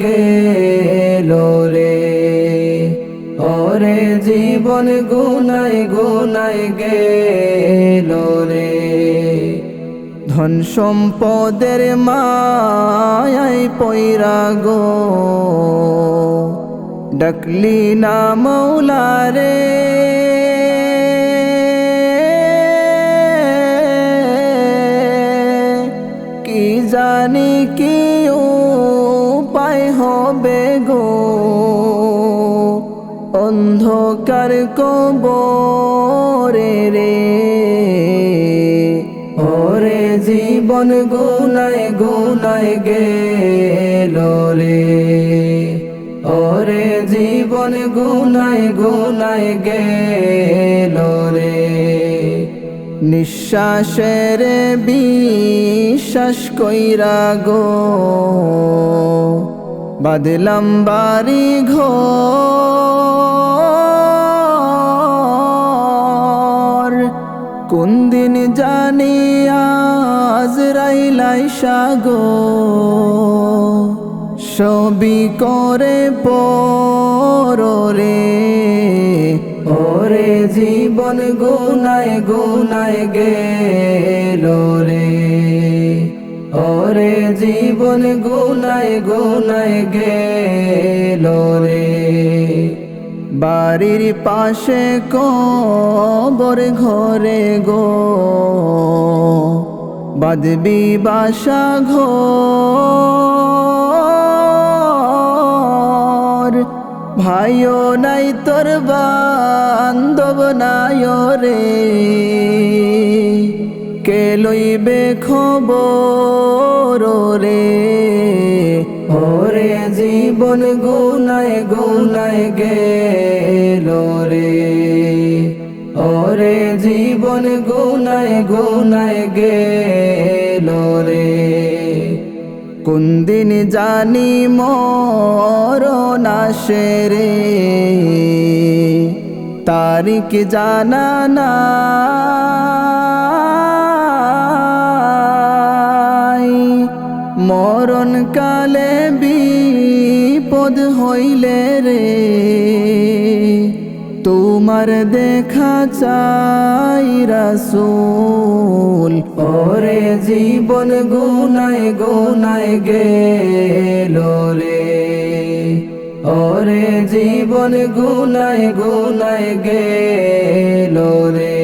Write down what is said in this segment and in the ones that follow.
গেল রে। ওরে জীবন গুনায় গুনায় গেল রে। ধন সম্পদের মায়াই পৈরা গো। ডাকলি না মৌলারে কি জানি কি হবে গো। অন্ধকার কবরে রে। ওরে জীবন গুনায় গুনায় গেল রে। ওরে জীবন গুনায় গুনায় গেল রে। নিঃশ্বাসের বিশ্বাস কইরা গো। বাদলাম বাড়ি ঘর কোন দিন জানি আজ রাইলাই সাগো সবই করে পরে ওরে জীবন গুনায় গুনায় গেল রে। ওরে জীবন গুনায় গুনায় গেল রে। বাড়ির পাশে কবর ঘরে গো। বাদবি বাসা ঘর। ভাইও নাই তোর বান্ধব নাই রে। কে লইবে খবর রে। ওরে জীবন গুনায় গুনায় গেল রে। ওরে জীবন গুনায় গুনায় গেল রে। কোন দিন জানি মর নাশে রে। তারিখ জানা নাই মরণ কালে বিপদ হইলে রে। তোমার দেখা চাই রাসূল। ওরে জীবন গুনায় গুনায় গেল রে। ওরে জীবন গুনায় গুনায় গেল রে।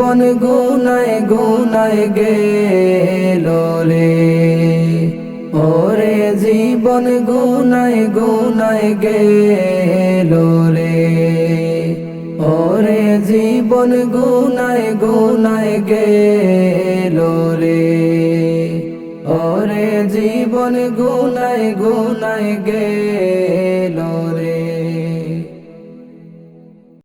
জীবন গুনায় গুনায় গেল রে। ওরে জীবন গুনায় গুনায় গেল রে। ওরে জীবন গুনায় গুনায় গেল রে। ওরে জীবন গুনায় গুনায় গেল